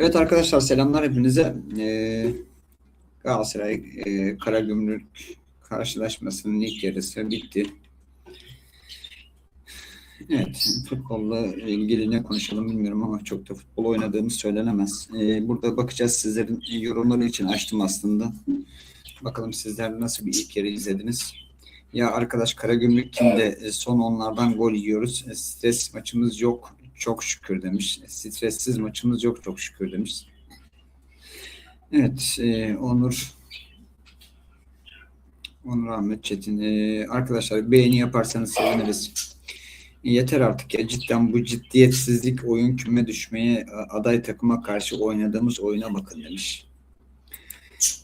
Evet arkadaşlar selamlar hepinize. Ee, Galatasaray e, Karagümrük karşılaşmasının ilk yarısı bitti. Evet, futbolla ilgili ne konuşalım bilmiyorum ama çok da futbol oynadığımız söylenemez. Ee, burada bakacağız sizlerin yorumları için açtım aslında. Bakalım sizler nasıl bir ilk yarı izlediniz? Ya arkadaş Karagümrük kimde? Son onlardan gol yiyoruz. E, Stres maçımız yok. Çok şükür demiş. Stressiz maçımız yok çok şükür demiş. Evet, e, Onur Onur Ahmet Çetin. E, arkadaşlar beğeni yaparsanız seviniriz. Yeter artık ya cidden bu ciddiyetsizlik oyun küme düşmeye aday takıma karşı oynadığımız oyuna bakın demiş.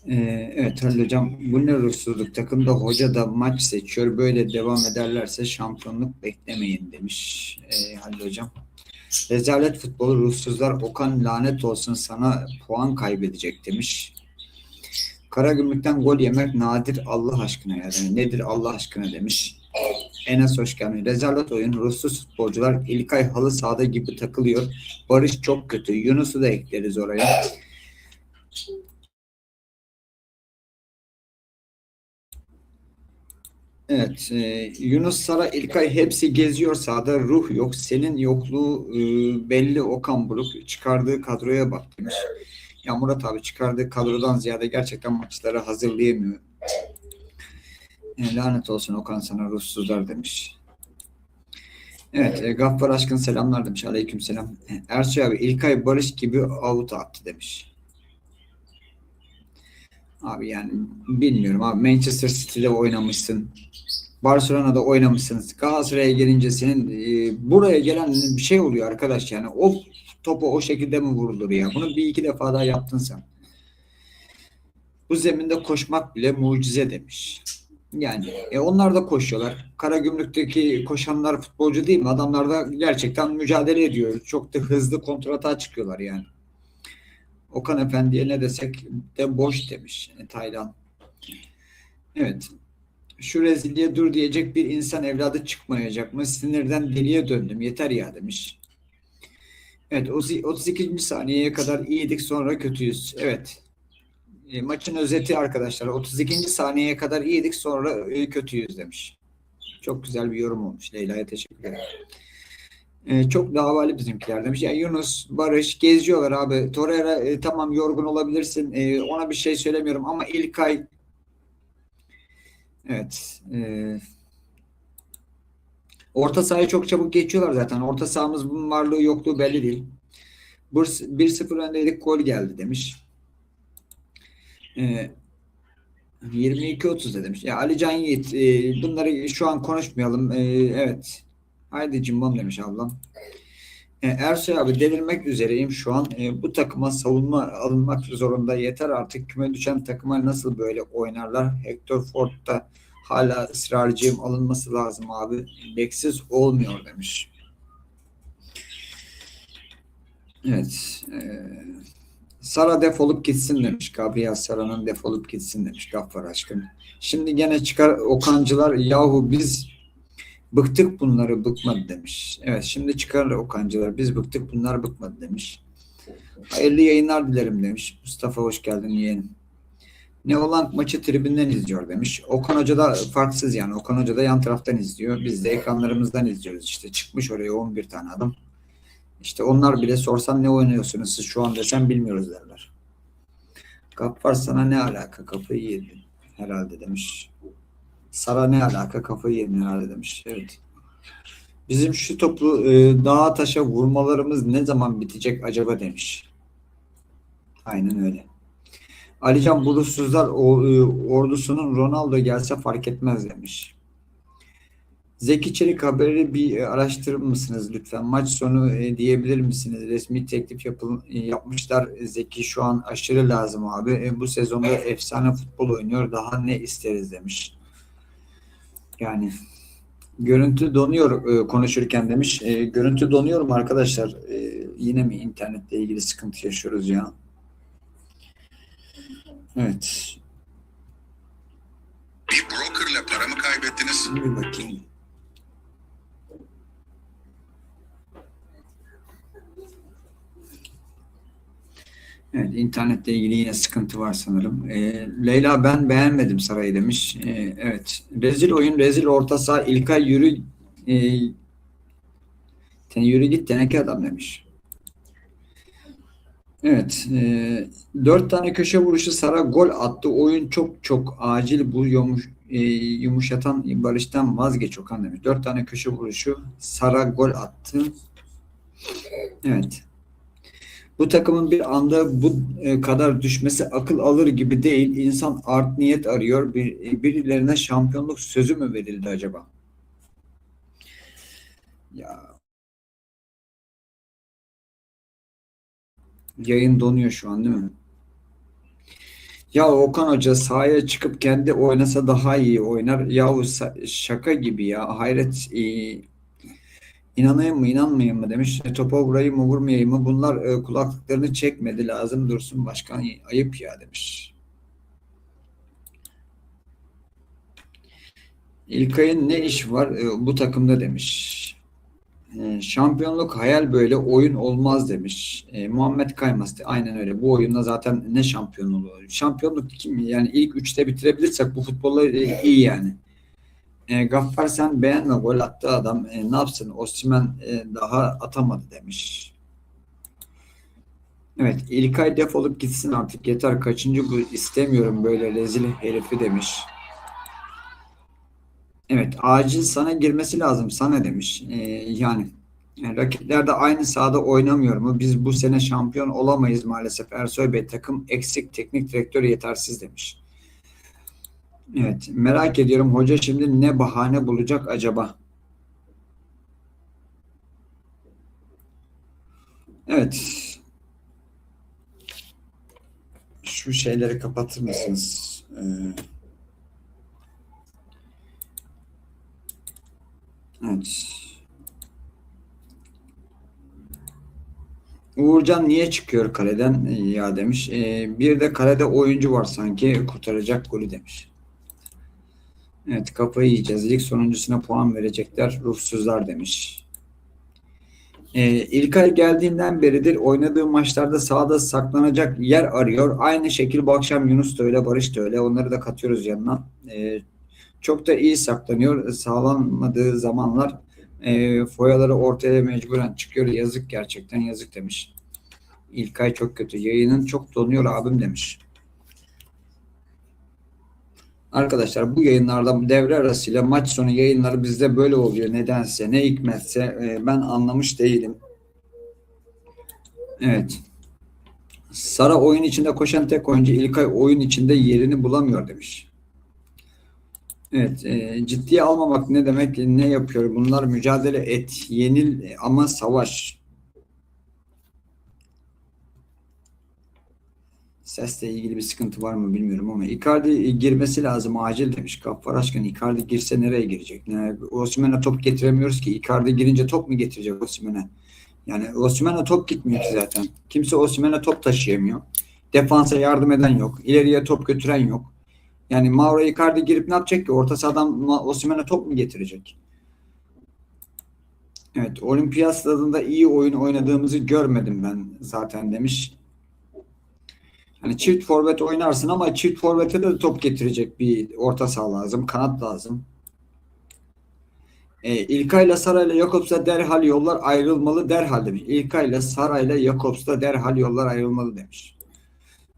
Ee, evet Halil Hocam bu ne ruhsuzluk takımda hoca da maç seçiyor böyle devam ederlerse şampiyonluk beklemeyin demiş ee, Halil Hocam. Rezalet futbolu ruhsuzlar Okan lanet olsun sana puan kaybedecek demiş. Karagümrük'ten gol yemek nadir Allah aşkına yani nedir Allah aşkına demiş. Enes hoş geldin. Rezalet oyun. Ruhsuz futbolcular İlkay halı sahada gibi takılıyor. Barış çok kötü. Yunus'u da ekleriz oraya. Evet. E, Yunus Sara İlkay hepsi geziyor sahada. Ruh yok. Senin yokluğu e, belli Okan Buruk. Çıkardığı kadroya bak demiş. Ya Murat abi çıkardığı kadrodan ziyade gerçekten maçları hazırlayamıyor. E, lanet olsun Okan sana ruhsuzlar demiş. Evet, e, Gaffar Aşkın selamlar demiş. Aleyküm selam. Ersoy abi İlkay Barış gibi out attı demiş. Abi yani bilmiyorum abi. Manchester City'de oynamışsın. Barcelona'da oynamışsınız. Galatasaray'a gelince senin e, buraya gelen bir şey oluyor arkadaş yani. O topu o şekilde mi vurulur ya? Bunu bir iki defa daha yaptın sen. Bu zeminde koşmak bile mucize demiş. Yani e, onlar da koşuyorlar. Karagümrük'teki koşanlar futbolcu değil mi? Adamlar da gerçekten mücadele ediyor. Çok da hızlı kontrata çıkıyorlar yani. Okan Efendi'ye ne desek de boş demiş yani Taylan. Evet. Şu rezilliğe dur diyecek bir insan evladı çıkmayacak mı? Sinirden deliye döndüm. Yeter ya demiş. Evet 32. saniyeye kadar iyiydik sonra kötüyüz. Evet. E, maçın özeti arkadaşlar. 32. saniyeye kadar iyiydik sonra e, kötüyüz demiş. Çok güzel bir yorum olmuş. Leyla'ya teşekkür ederim. E, çok davalı bizimkiler demiş. Ya Yunus, Barış geziyorlar abi. Torreira e, tamam yorgun olabilirsin. E, ona bir şey söylemiyorum ama İlkay Evet. E, orta sahayı çok çabuk geçiyorlar zaten. Orta sahamız varlığı yokluğu belli değil. 1-0 öndeydik gol geldi demiş. E, 22-30 demiş. Ya Ali Can Yiğit e, bunları şu an konuşmayalım. E, evet. Haydi cimbom demiş ablam. E, Ersoy abi devirmek üzereyim şu an. E, bu takıma savunma alınmak zorunda. Yeter artık küme düşen takıma nasıl böyle oynarlar? Hector Ford da hala ısrarcıyım alınması lazım abi. Beksiz olmuyor demiş. Evet. E, Sara defolup gitsin demiş. Gabriel Sara'nın defolup gitsin demiş. Gaffar aşkın. Şimdi gene çıkar Okancılar yahu biz bıktık bunları bıkmadı demiş. Evet şimdi çıkar Okancılar biz bıktık bunlar bıkmadı demiş. Hayırlı yayınlar dilerim demiş. Mustafa hoş geldin yeğenim. Ne olan maçı tribünden izliyor demiş. Okan Hoca da farksız yani. Okan Hoca da yan taraftan izliyor. Biz de ekranlarımızdan izliyoruz işte. Çıkmış oraya 11 tane adam. İşte onlar bile sorsan ne oynuyorsunuz siz şu an desem bilmiyoruz derler. Gaffar sana ne alaka kafayı yedin herhalde demiş. Sara ne alaka kafayı yedin demiş. Evet. Bizim şu topu e, dağa taşa vurmalarımız ne zaman bitecek acaba demiş. Aynen öyle. Alican Bulutsuzlar o, e, ordusunun Ronaldo gelse fark etmez demiş. Zeki Çelik haberi bir araştırır mısınız lütfen? Maç sonu e, diyebilir misiniz? Resmi teklif yapıl, e, yapmışlar. Zeki şu an aşırı lazım abi. E, bu sezonda efsane futbol oynuyor. Daha ne isteriz demiş. Yani görüntü donuyor e, konuşurken demiş. E, görüntü donuyor mu arkadaşlar? E, yine mi internetle ilgili sıkıntı yaşıyoruz ya? Evet. Bir brokerla para mı kaybettiniz? Bir bakayım. Evet, internetle ilgili yine sıkıntı var sanırım. Ee, Leyla ben beğenmedim Saray'ı demiş. Ee, evet, rezil oyun, rezil orta saha. İlkay yürü, e, sen yürü git teneke adam demiş. Evet, e, dört tane köşe vuruşu Sara gol attı. Oyun çok çok acil bu e, yumuşatan Barış'tan vazgeç Okan demiş. Dört tane köşe vuruşu Sara gol attı. Evet. Bu takımın bir anda bu e, kadar düşmesi akıl alır gibi değil. İnsan art niyet arıyor. Bir, e, birilerine şampiyonluk sözü mü verildi acaba? Ya yayın donuyor şu an değil mi? Ya Okan Hoca sahaya çıkıp kendi oynasa daha iyi oynar. Yahu şaka gibi ya. Hayret e, İnanayım mı inanmayayım mı demiş. E, topa vurayım mı vurmayayım mı? Bunlar e, kulaklıklarını çekmedi lazım dursun başkan ayıp ya demiş. İlkay'ın ne iş var e, bu takımda demiş. E, şampiyonluk hayal böyle oyun olmaz demiş. E, Muhammed Kaymaz aynen öyle. Bu oyunda zaten ne şampiyon olur? Şampiyonluk kim? Yani ilk üçte bitirebilirsek bu futbolla e, iyi yani. E, Gaffar sen beğenme gol attı adam. E, ne yapsın? Osimhen e, daha atamadı demiş. Evet, İlkay defolup gitsin artık yeter. Kaçıncı bu istemiyorum böyle rezil herifi demiş. Evet, acil sana girmesi lazım sana demiş. E, yani, yani rakipler de aynı sahada oynamıyor mu? Biz bu sene şampiyon olamayız maalesef. Ersoy Bey takım eksik, teknik direktör yetersiz demiş. Evet, merak ediyorum hoca şimdi ne bahane bulacak acaba? Evet. Şu şeyleri kapatır mısınız? Ee, evet. Uğurcan niye çıkıyor kaleden ya demiş. Ee, bir de kalede oyuncu var sanki kurtaracak golü demiş. Evet kafayı yiyeceğiz. Lig sonuncusuna puan verecekler. Ruhsuzlar demiş. Ee, İlkay geldiğinden beridir oynadığı maçlarda sahada saklanacak yer arıyor. Aynı şekil bu akşam Yunus da öyle, Barış da öyle. Onları da katıyoruz yanına. Ee, çok da iyi saklanıyor. Sağlanmadığı zamanlar e, foyaları ortaya mecburen çıkıyor. Yazık gerçekten yazık demiş. İlkay çok kötü. Yayının çok donuyor abim demiş. Arkadaşlar bu yayınlarda devre arasıyla maç sonu yayınları bizde böyle oluyor nedense ne hikmetse e, ben anlamış değilim. Evet. Sara oyun içinde koşan tek oyuncu İlkay oyun içinde yerini bulamıyor demiş. Evet, e, ciddiye almamak ne demek, ne yapıyor? Bunlar mücadele et, yenil ama savaş. Sesle ilgili bir sıkıntı var mı bilmiyorum ama Icardi girmesi lazım acil demiş. Gaffar Aşkın Icardi girse nereye girecek? Ne, Osimhen'e top getiremiyoruz ki. Icardi girince top mu getirecek Osimhen'e? Yani Osimhen'e top gitmiyor ki zaten. Kimse Osimhen'e top taşıyamıyor. Defansa yardım eden yok. İleriye top götüren yok. Yani Mauro Icardi girip ne yapacak ki? Orta sahadan Osimhen'e top mu getirecek? Evet, Olimpiyat stadında iyi oyun oynadığımızı görmedim ben zaten demiş. Hani çift forvet oynarsın ama çift forvete de top getirecek bir orta saha lazım, kanat lazım. E, İlkay'la Saray'la Jakobs'a derhal yollar ayrılmalı derhal demiş. İlkay'la Saray'la Jakobs'la derhal yollar ayrılmalı demiş.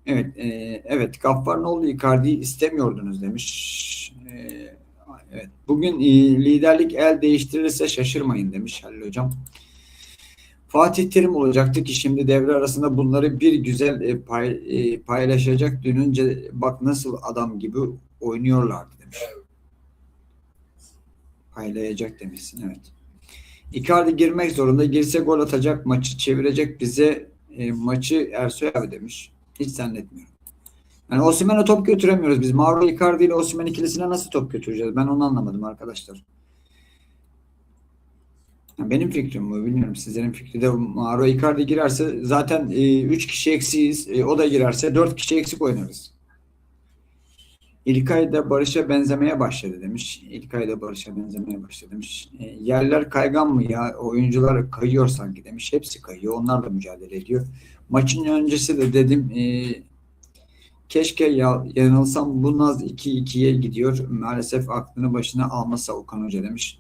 Evet, e, evet Gaffar ne oldu Icardi'yi istemiyordunuz demiş. E, evet, bugün e, liderlik el değiştirirse şaşırmayın demiş Halil Hocam. Fatih Terim olacaktı ki şimdi devre arasında bunları bir güzel e, pay, e, paylaşacak dönünce bak nasıl adam gibi oynuyorlardı demiş. Paylayacak demişsin evet. Icardi girmek zorunda. Girse gol atacak maçı çevirecek bize e, maçı Ersoy abi demiş. Hiç zannetmiyorum. Yani Osimhen'e top götüremiyoruz biz. Mauro Icardi ile Osimhen ikilisine nasıl top götüreceğiz? Ben onu anlamadım arkadaşlar. Benim fikrim bu. Bilmiyorum sizlerin fikri de Mauro Icardi girerse zaten 3 e, kişi eksiyiz. E, o da girerse 4 kişi eksik oynarız. İlkay da Barış'a benzemeye başladı demiş. İlkay da Barış'a benzemeye başladı demiş. E, yerler kaygan mı ya? Oyuncular kayıyor sanki demiş. Hepsi kayıyor. Onlar da mücadele ediyor. Maçın öncesi de dedim e, keşke ya, yanılsam bu naz 2-2'ye gidiyor. Maalesef aklını başına almasa Okan Hoca demiş.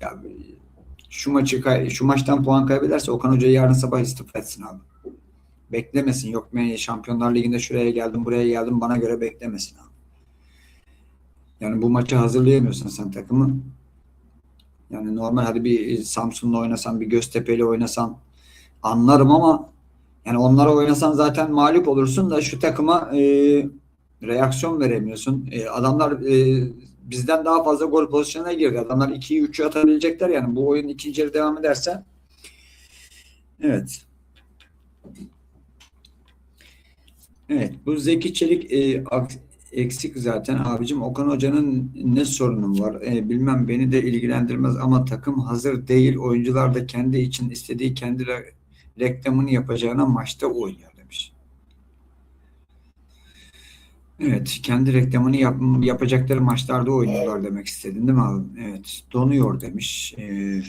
Ya şu maçı şu maçtan puan kaybederse Okan Hoca yarın sabah istifa etsin abi. Beklemesin. Yok ben Şampiyonlar Ligi'nde şuraya geldim, buraya geldim bana göre beklemesin abi. Yani bu maçı hazırlayamıyorsun sen takımı. Yani normal hadi bir Samsun'la oynasan, bir Göztepe'yle oynasan anlarım ama yani onlara oynasan zaten mağlup olursun da şu takıma e, reaksiyon veremiyorsun. E, adamlar e, bizden daha fazla gol pozisyonuna girdi. Adamlar 2'yi 3'ü atabilecekler yani. Bu oyun ikinci yarı devam ederse evet. Evet. Bu Zeki Çelik e, eksik zaten abicim. Okan Hoca'nın ne sorunu var? E, bilmem beni de ilgilendirmez ama takım hazır değil. Oyuncular da kendi için istediği kendi re- reklamını yapacağına maçta oynuyor demiş. Evet, kendi reklamını yap, yapacakları maçlarda oynuyorlar demek istedin değil mi abi? Evet, donuyor demiş. Ee,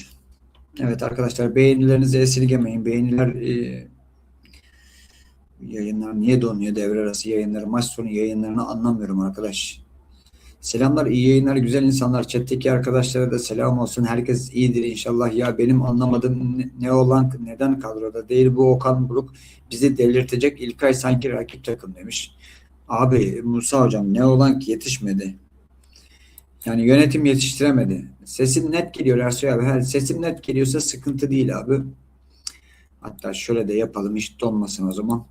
evet arkadaşlar beğenilerinizi esirgemeyin. Beğeniler e, yayınlar niye donuyor devre arası yayınları, maç sonu yayınlarını anlamıyorum arkadaş. Selamlar, iyi yayınlar, güzel insanlar. Chat'teki arkadaşlara da selam olsun. Herkes iyidir inşallah. Ya benim anlamadığım ne, olan neden kadroda değil bu Okan Buruk bizi delirtecek. İlkay sanki rakip takım demiş. Abi Musa hocam ne olan ki yetişmedi. Yani yönetim yetiştiremedi. Sesim net geliyor Ersoy abi. Her sesim net geliyorsa sıkıntı değil abi. Hatta şöyle de yapalım hiç donmasın o zaman.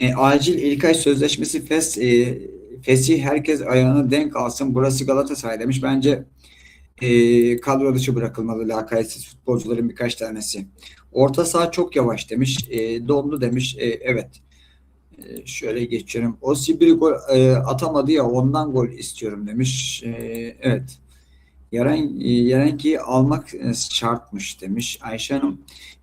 E, acil İlkay sözleşmesi fes, e, fesih herkes ayağına denk alsın. Burası Galatasaray demiş. Bence e, kadro dışı bırakılmalı lakayetsiz futbolcuların birkaç tanesi. Orta saha çok yavaş demiş. E, dondu demiş. E, evet. E, şöyle geçiyorum. O bir gol e, atamadı ya ondan gol istiyorum demiş. E, evet. Yaren, e, Yarenki'yi almak e, şartmış demiş. Ayşe Hanım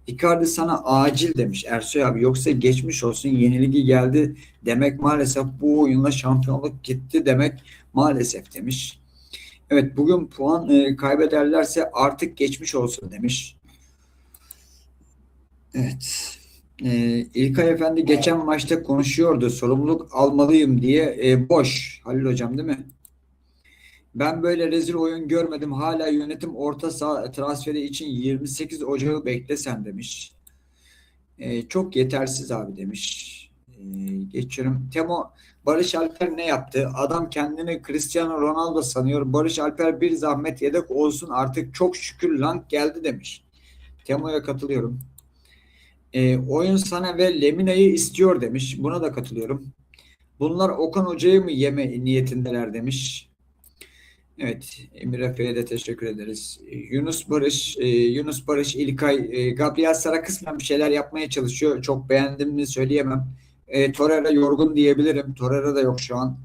Icardi sana acil demiş Ersoy abi. Yoksa geçmiş olsun yenilgi geldi demek maalesef bu oyunla şampiyonluk gitti demek maalesef demiş. Evet bugün puan e, kaybederlerse artık geçmiş olsun demiş. Evet. E, İlkay Efendi geçen maçta konuşuyordu. Sorumluluk almalıyım diye. E, boş. Halil Hocam değil mi? Ben böyle rezil oyun görmedim. Hala yönetim orta saha transferi için 28 Ocağı beklesen demiş. E, çok yetersiz abi demiş. E, geçiyorum. Temo Barış Alper ne yaptı? Adam kendini Cristiano Ronaldo sanıyor. Barış Alper bir zahmet yedek olsun artık çok şükür lang geldi demiş. Temo'ya katılıyorum. E, oyun sana ve Lemina'yı istiyor demiş. Buna da katılıyorum. Bunlar Okan Hoca'yı mı yeme niyetindeler demiş. Evet, Emir Efe'ye de teşekkür ederiz. E, Yunus Barış, e, Yunus Barış İlkay, e, Gabriel Sara kısmen bir şeyler yapmaya çalışıyor. Çok beğendim mi söyleyemem. E, Torreira yorgun diyebilirim. Torreira da yok şu an.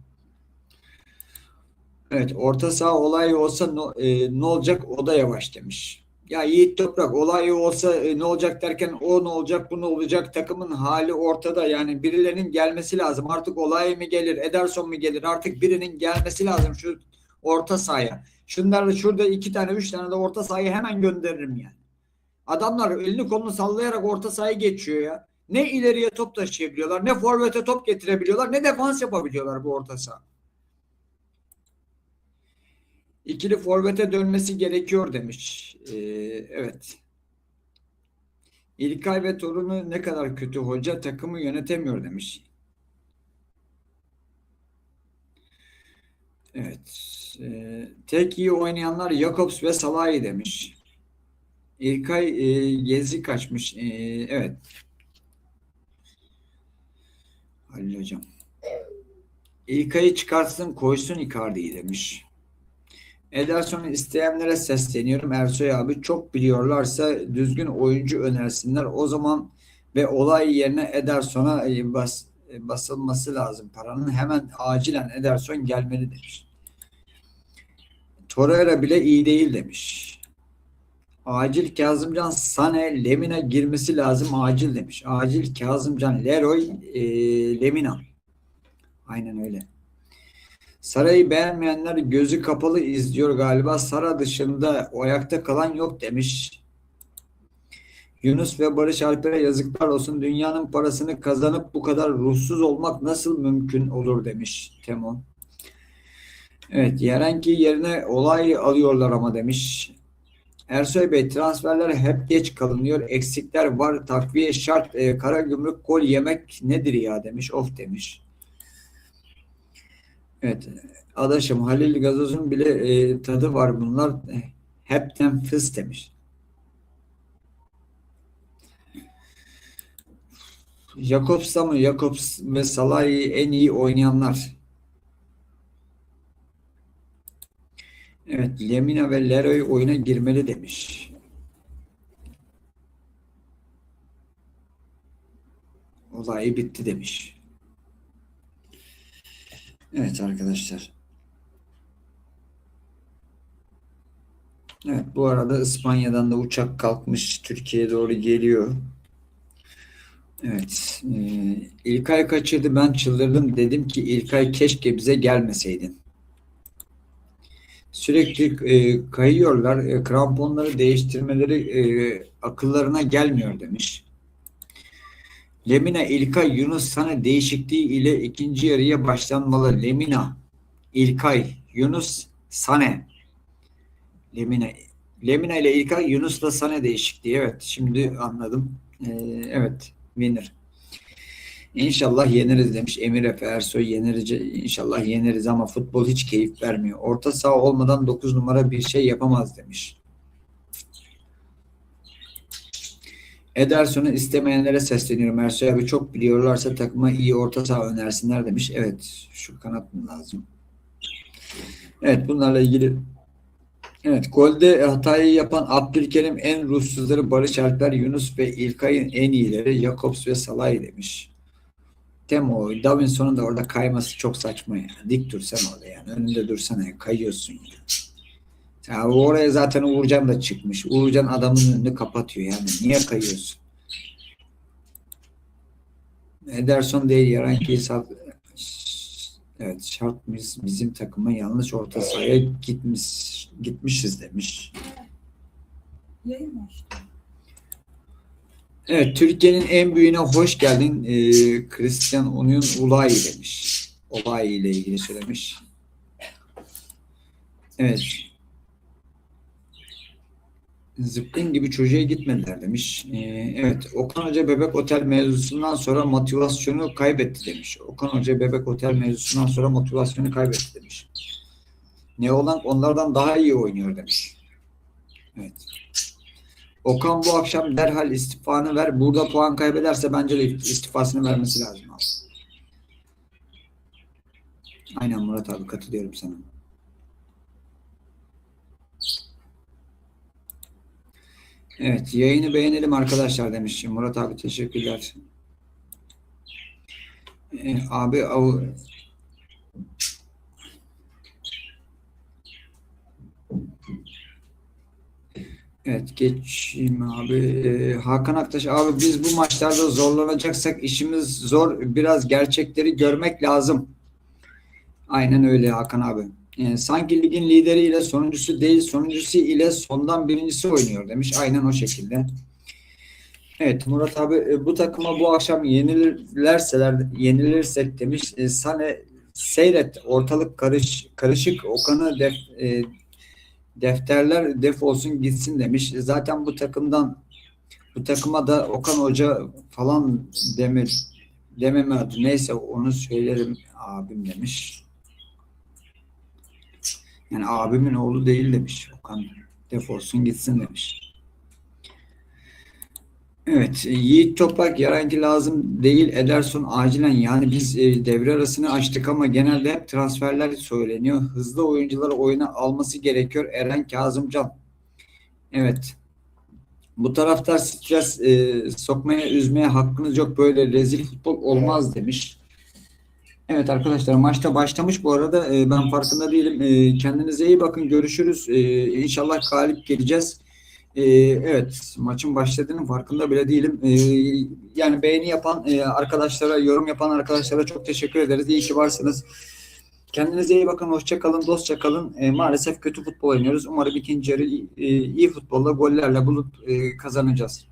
Evet, orta saha olay olsa no- e, ne olacak? O da yavaş demiş. Ya Yiğit Toprak olay olsa e, ne olacak derken o ne olacak bu ne olacak takımın hali ortada yani birilerinin gelmesi lazım artık olay mı gelir Ederson mu gelir artık birinin gelmesi lazım şu orta sahaya. Şunlar şurada iki tane üç tane de orta sahayı hemen gönderirim yani. Adamlar elini kolunu sallayarak orta sahayı geçiyor ya. Ne ileriye top taşıyabiliyorlar ne forvete top getirebiliyorlar ne defans yapabiliyorlar bu orta saha. İkili forvete dönmesi gerekiyor demiş. Ee, evet. İlkay ve torunu ne kadar kötü hoca takımı yönetemiyor demiş. Evet. Ee, tek iyi oynayanlar Jakobs ve Salahi demiş. İlkay e, gezi kaçmış. Ee, evet. Halil hocam. İlkay'ı çıkartsın koysun Icardi'yi demiş. Ederson'u isteyenlere sesleniyorum Ersoy abi. Çok biliyorlarsa düzgün oyuncu önersinler. O zaman ve olay yerine Ederson'a e, bas, e, basılması lazım paranın. Hemen acilen Ederson gelmeli demiş. Torreira bile iyi değil demiş. Acil Kazımcan Sane Lemina girmesi lazım acil demiş. Acil Kazımcan Leroy e, Lemina. Aynen öyle. Sarayı beğenmeyenler gözü kapalı izliyor galiba. Sara dışında o ayakta kalan yok demiş. Yunus ve Barış Alper'e yazıklar olsun. Dünyanın parasını kazanıp bu kadar ruhsuz olmak nasıl mümkün olur demiş Temo. Evet, Yerenki yerine olay alıyorlar ama demiş. Ersoy Bey transferler hep geç kalınıyor. Eksikler var. Takviye şart. E, Karagümrük gol yemek nedir ya demiş. Of demiş. Evet. Adaşım Halil Gazoz'un bile e, tadı var bunlar. E, hepten fıs demiş. Jakobs'ta mı? Jakobs ve Salah'ı en iyi oynayanlar. Evet, Lemina ve Leroy oyuna girmeli demiş. Olay bitti demiş. Evet arkadaşlar. Evet bu arada İspanya'dan da uçak kalkmış Türkiye'ye doğru geliyor. Evet. E, İlkay kaçırdı ben çıldırdım dedim ki İlkay keşke bize gelmeseydin. Sürekli e, kayıyorlar. E, kramponları değiştirmeleri e, akıllarına gelmiyor demiş. Lemina İlkay Yunus sana değişikliği ile ikinci yarıya başlanmalı. Lemina İlkay Yunus Sane Lemina Lemina ile İlkay Yunus'la Sane değişikliği. Evet şimdi anladım. E, evet winner. İnşallah yeneriz demiş Emir Efe Ersoy yeneriz inşallah yeneriz ama futbol hiç keyif vermiyor. Orta saha olmadan 9 numara bir şey yapamaz demiş. Ederson'u istemeyenlere sesleniyorum. Ersoy abi çok biliyorlarsa takıma iyi orta saha önersinler demiş. Evet şu kanat mı lazım? Evet bunlarla ilgili Evet, golde hatayı yapan Abdülkerim en ruhsuzları Barış Alper, Yunus ve İlkay'ın en iyileri Jakobs ve Salay demiş. Temo, Davinson'un da orada kayması çok saçma ya. Dik dursan orada yani. Önünde dursana ya. Kayıyorsun ya. Ya oraya zaten Uğurcan da çıkmış. Uğurcan adamın önünü kapatıyor yani. Niye kayıyorsun? Ederson değil Yaranki'yi sal... Evet şart biz bizim takıma yanlış orta sahaya gitmiş gitmişiz demiş. Evet Türkiye'nin en büyüğüne hoş geldin. Ee, Christian Oyun Ulay demiş. Olay ile ilgili söylemiş. Evet. Zıpkın gibi çocuğa gitmediler demiş. Ee, evet. Okan Hoca Bebek Otel mevzusundan sonra motivasyonu kaybetti demiş. Okan Hoca Bebek Otel mevzusundan sonra motivasyonu kaybetti demiş. Ne olan onlardan daha iyi oynuyor demiş. Evet. Okan bu akşam derhal istifanı ver. Burada puan kaybederse bence de istifasını vermesi lazım. Aynen Murat abi katılıyorum sana. Evet yayını beğenelim arkadaşlar demiş. Murat abi teşekkürler. Ee, abi av, Evet geçeyim abi. Ee, Hakan Aktaş abi biz bu maçlarda zorlanacaksak işimiz zor. Biraz gerçekleri görmek lazım. Aynen öyle Hakan abi. Ee, sanki ligin lideri ile sonuncusu değil sonuncusu ile sondan birincisi oynuyor demiş. Aynen o şekilde. Evet Murat abi e, bu takıma bu akşam yenilirlerseler yenilirsek demiş. E, Sane seyret ortalık karış karışık Okan'ı def, e, defterler defolsun gitsin demiş. Zaten bu takımdan bu takıma da Okan Hoca falan deme, dememe adı. Neyse onu söylerim abim demiş. Yani abimin oğlu değil demiş. Okan defolsun gitsin demiş. Evet, Yiğit Toprak Yarenki lazım değil Ederson acilen yani biz e, devre arasını açtık ama genelde hep transferler söyleniyor. Hızlı oyuncuları oyuna alması gerekiyor Eren Kazımcan. Evet. Bu taraftar stres e, sokmaya, üzmeye hakkınız yok. Böyle rezil futbol olmaz demiş. Evet arkadaşlar maçta başlamış bu arada. E, ben farkında değilim. E, kendinize iyi bakın. Görüşürüz. E, inşallah galip geleceğiz. Ee, evet maçın başladığının farkında bile değilim. Ee, yani beğeni yapan e, arkadaşlara, yorum yapan arkadaşlara çok teşekkür ederiz. İyi ki varsınız. Kendinize iyi bakın. Hoşça kalın. Dostça kalın. E, maalesef kötü futbol oynuyoruz. Umarım ikinci yarı e, iyi futbolla gollerle bulup e, kazanacağız.